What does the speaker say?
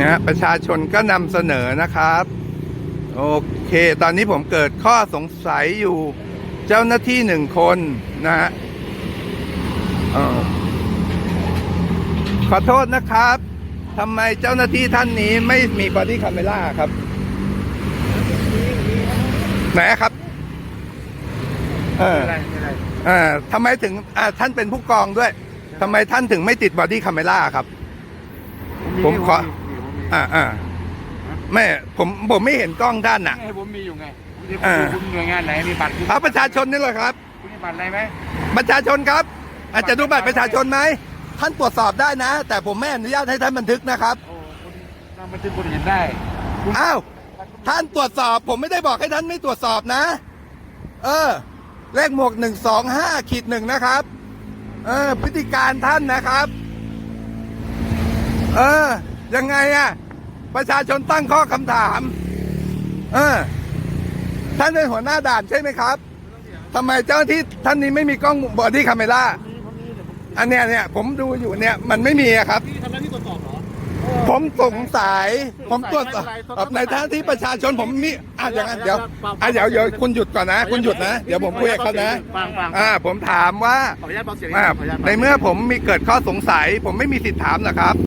นะฮะประชาชนก็นำเสนอนะครับ โอเค ตอนนี้ผมเกิดข้อสงสัยอยู่เจ้าหน้าที่หนึ่งคนนะฮะขอโทษนะครับทำไมเจ้าหน้าที่ท่านนี้ไม่มีบอดี้คาเมล่าครับ ไหนครับ เออไม่ได้ไม่ได้อ่าทำไมถึงอ่าท่านเป็นผู้กองด้วยทำไมท่านถึงไม่ติดบอดี้คาเมล่าครับ ผมขอ อ่าอ่าไม่ผมผมไม่เห็นกล้องท่านอะไงผมมีอยู่ไงผมจะอ่าคุณหน่วยงานไหนมีบัตรคุณเอาประชาชนนี่แหละครับ คุณมีบัตรอะไรไหมประชาชนครับ อาจจะดูบัตรประชาชนไหมท่านตรวจสอบได้นะ แต่ผมไม่อนุญาตให้ท่านบันทึกนะครับโอ้คุณนำบันทึกคุณเห็นได้คุณอ้าวท่านตรวจสอบ ผมไม่ได้บอกให้ท่านไม่ตรวจสอบนะ เออ เลขหมวกหนึ่งสองห้าขีดหนึ่งนะครับ เออ พฤติการท่านนะครับ เออ ยังไงอะประชาชนตั้งข้อคำถาม เออ ท่านเป็นหัวหน้าด่านใช่ไหมครับทำไมเจ้าหน้าที่ท่านนี้ไม่มีกล้องบอดี้คาเมล่าอันเนี้ยเนี่ยผมดูอยู่เนี่ยมันไม่มีอะครับที่ทำหน้าที่ตรวจสอบเหรอ ผมสงสัยผมตรวจสอบไม่เป็นไรในฐานะที่ประชาชนผมมีอะอย่างนั้นเดี๋ยวอะเดี๋ยวเดี๋ยวคุณหยุดก่อนนะ คุณหยุดนะ เดี๋ยวผมคุยกับเขานะฟังฟัง อ่า ผมถามว่าขออนุญาตเบาเสียงอ่าขออนุญาตในเมื่อผมมีเกิดข้อสงสัย ผมไม่มีสิทธิ์ถามนะครับ